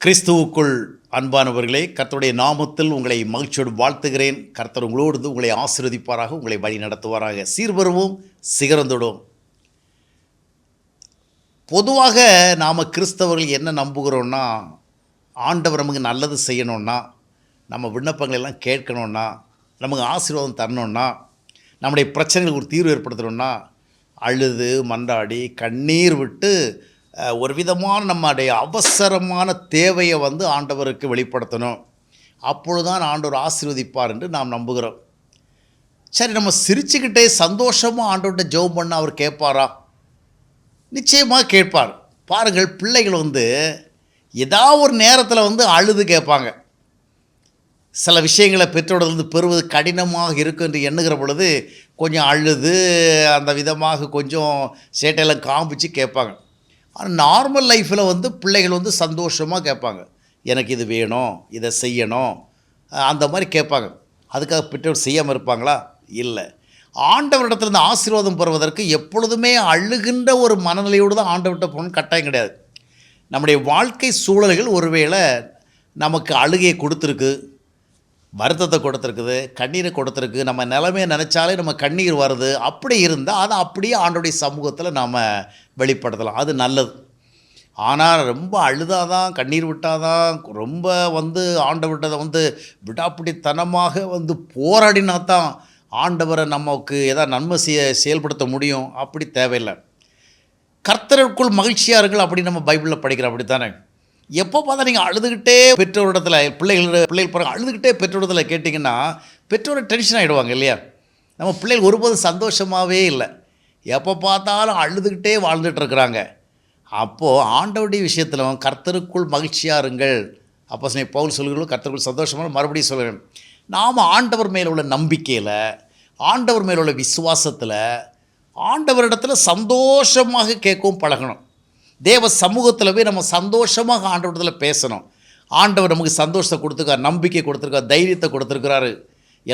கிறிஸ்துவுக்குள் அன்பானவர்களே கர்த்தருடைய நாமத்தில் உங்களை மகிழ்ச்சியோடு வாழ்த்துகிறேன். கர்த்தர் உங்களோடு உங்களை ஆசீர்வதிப்பாராக உங்களை வழி நடத்துவாராக. சீர்வருவோம் சிகரந்தோடும். பொதுவாக நாம் கிறிஸ்தவர்கள் என்ன நம்புகிறோன்னா ஆண்டவர் நமக்கு நல்லது செய்யணும்னா நம்ம விண்ணப்பங்களை எல்லாம் கேட்கணும்னா நமக்கு ஆசீர்வாதம் தரணும்னா நம்முடைய பிரச்சனைகளுக்கு ஒரு தீர்வு ஏற்படுத்தணும்னா அழுது மன்றாடி கண்ணீர் விட்டு ஒரு விதமான நம்முடைய அவசரமான தேவையை வந்து ஆண்டவருக்கு வெளிப்படுத்தணும். அப்பொழுதுதான் ஆண்டவர் ஆசீர்வதிப்பார் என்று நாம் நம்புகிறோம். சரி நம்ம சிரிச்சுக்கிட்டே சந்தோஷமாக ஆண்டவர்கிட்ட ஜெபம் பண்ண அவர் கேட்பாரா? நிச்சயமாக கேட்பார். பாருங்கள் பிள்ளைகள் வந்து ஏதாவது ஒரு நேரத்தில் வந்து அழுது கேட்பாங்க. சில விஷயங்களை பெற்றோரிலிருந்து பெறுவது கடினமாக இருக்கும் என்று எண்ணுகிற பொழுது கொஞ்சம் அழுது அந்த விதமாக கொஞ்சம் சேட்டையெல்லாம் காமிச்சு கேட்பாங்க. ஆனால் நார்மல் லைஃப்பில் வந்து பிள்ளைகள் வந்து சந்தோஷமாக கேட்பாங்க. எனக்கு இது வேணும் இதை செய்யணும். அந்த மாதிரி கேட்பாங்க. அதுக்காக பெற்றோர் செய்யாமல் இருப்பாங்களா? இல்லை. ஆண்டவரிடத்துலேருந்து ஆசீர்வாதம் பெறுவதற்கு எப்பொழுதுமே அழுகின்ற ஒரு மனநிலையோடு தான் ஆண்டவர்கிட்ட போகணும்னு கட்டாயம் கிடையாது. நம்முடைய வாழ்க்கை சூழல்கள் ஒருவேளை நமக்கு அழுகையை கொடுத்துருக்கு வருத்தத்தை கொடுத்துருக்குது கண்ணீரை கொடுத்துருக்கு நம்ம நிலைமையை நினச்சாலே நம்ம கண்ணீர் வருது அப்படி இருந்தால் அதை அப்படியே ஆண்டோடைய சமூகத்தில் நாம் வெளிப்படுத்தலாம். அது நல்லது. ஆனால் ரொம்ப அழுதாதான் கண்ணீர் விட்டாதான் ரொம்ப வந்து ஆண்டவர்கிட்ட வந்து விடாப்பிடித்தனமாக வந்து போராடினா தான் ஆண்டவரை நமக்கு எதாவது நன்மை செய்ய செயல்படுத்த முடியும். அப்படி தேவையில்லை. கர்த்தருக்குள் மகிழ்ச்சியாக இருங்கள் அப்படி நம்ம பைபிளில் படிக்கிறோம். அப்படித்தானே? எப்போ பார்த்தா நீங்கள் அழுதுகிட்டே பெற்றோரிடத்தில் பிள்ளைகள் பிள்ளைகள் பிறகு அழுதுகிட்டே பெற்றோரிடத்தில் கேட்டிங்கன்னா பெற்றோர் டென்ஷன் ஆகிடுவாங்க இல்லையா? நம்ம பிள்ளைகள் ஒருபோதும் சந்தோஷமாகவே இல்லை. எப்போ பார்த்தாலும் அழுதுகிட்டே வாழ்ந்துட்டு இருக்கிறாங்க. அப்போது ஆண்டவருடைய விஷயத்தில் கர்த்தருக்குள் மகிழ்ச்சியாக இருங்கள். அப்போ சொன்ன பவுல் சொல்கிறோம் கர்த்தருக்குள் சந்தோஷமாக மறுபடியும் சொல்கிறேன் நாம் ஆண்டவர் மேலே உள்ள நம்பிக்கையில் ஆண்டவர் மேலே உள்ள விசுவாசத்தில் ஆண்டவரிடத்தில் சந்தோஷமாக கேட்கவும் பழகணும். தேவ சமூகத்தில் போய் நம்ம சந்தோஷமாக ஆண்டவரிடத்தில் பேசணும். ஆண்டவர் நமக்கு சந்தோஷத்தை கொடுத்துருக்கார் நம்பிக்கை கொடுத்துருக்கார் தைரியத்தை கொடுத்துருக்கிறாரு.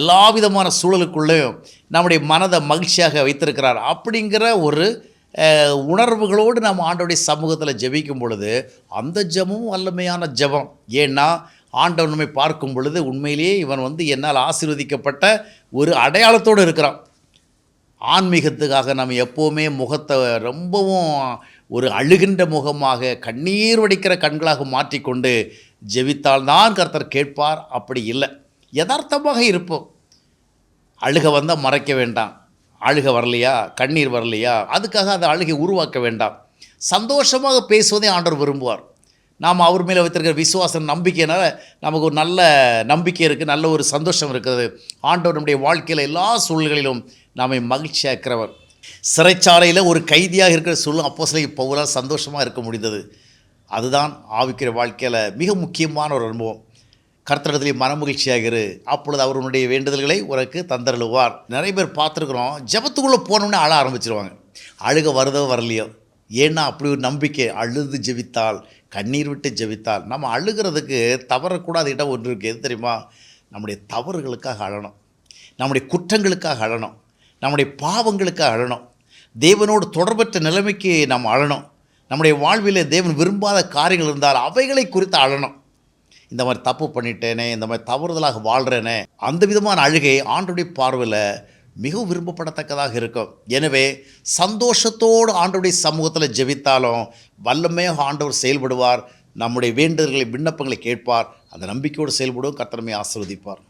எல்லா விதமான சூழலுக்குள்ளேயும் நம்முடைய மனதை மகிழ்ச்சியாக வைத்திருக்கிறார். அப்படிங்கிற ஒரு உணர்வுகளோடு நம்ம ஆண்டோடைய சமூகத்தில் ஜெபிக்கும் பொழுது அந்த ஜபமும் வல்லமையான ஜெபம். ஏன்னா ஆண்டவன் நம்மை பார்க்கும் பொழுது உண்மையிலேயே இவன் வந்து என்னால் ஆசீர்வதிக்கப்பட்ட ஒரு அடையாளத்தோடு இருக்கிறான். ஆன்மீகத்துக்காக நம்ம எப்போவுமே முகத்தை ரொம்பவும் ஒரு அழுகின்ற முகமாக கண்ணீர் வடிக்கிற கண்களாக மாற்றிக்கொண்டு ஜெபித்தால்தான் கர்த்தர் கேட்பார். அப்படி இல்லை. யதார்த்தமாக இருப்போம். அழுக வந்தால் மறைக்க வேண்டாம். அழுக வரலையா? கண்ணீர் வரலையா? அதுக்காக அந்த அழுகை உருவாக்க வேண்டாம். சந்தோஷமாக பேசுவதே ஆண்டவர் விரும்புவார். நாம் அவர் மேலே வைத்திருக்கிற விசுவாசம் நம்பிக்கையினால் நமக்கு ஒரு நல்ல நம்பிக்கை இருக்குது நல்ல ஒரு சந்தோஷம் இருக்கிறது. ஆண்டவர் நம்முடைய வாழ்க்கையில் எல்லா சூழ்நிலைகளிலும் நம்மை மகிழ்ச்சியாக்கிறவர். சிறைச்சாலையில் ஒரு கைதியாக இருக்கிற சூழலும் அப்போ சிலை பவுலால் சந்தோஷமாக இருக்க முடிந்தது. அதுதான் ஆவிக்கிற வாழ்க்கையில் மிக முக்கியமான ஒரு அனுபவம். கர்த்தரிடத்திலே மனமகிழ்ச்சியாக இரு அப்பொழுது அவருடைய வேண்டுதல்களை உனக்கு தந்தருளுவார். நிறைய பேர் பார்த்துருக்குறோம் ஜெபத்துக்குள்ளே போனோடனே அழ ஆரம்பிச்சிருவாங்க. அழுக வருதோ வரலையோ. ஏன்னா அப்படி ஒரு நம்பிக்கை அழுது ஜெபித்தால் கண்ணீர் விட்டு ஜெபித்தால் நம்ம அழுகிறதுக்கு தவறக்கூடாத இடம் ஒன்று இருக்குது எது தெரியுமா? நம்முடைய தவறுகளுக்காக அழணும். நம்முடைய குற்றங்களுக்காக அழணும். நம்முடைய பாவங்களுக்காக அழணும். தேவனோடு தொடர்பற்ற நிலைமைக்கு நாம் அழணும். நம்முடைய வாழ்வில் தேவன் விரும்பாத காரியங்கள் இருந்தால் அவைகளை குறித்து அழணும். இந்த மாதிரி தப்பு பண்ணிட்டேனே இந்த மாதிரி தவறுதலாக வாழ்கிறேனே அந்த விதமான அழுகை ஆண்டுடைய பார்வையில் மிகவும் விரும்பப்படத்தக்கதாக இருக்கும். எனவே சந்தோஷத்தோடு ஆண்டுடைய சமூகத்தில் ஜெபித்தாலும் வல்லமையாக ஆண்டவர் செயல்படுவார் நம்முடைய வேண்டுதல்களை விண்ணப்பங்களை கேட்பார் அந்த நம்பிக்கையோடு செயல்படும் கர்த்தரமே ஆசீர்வதிப்பார்.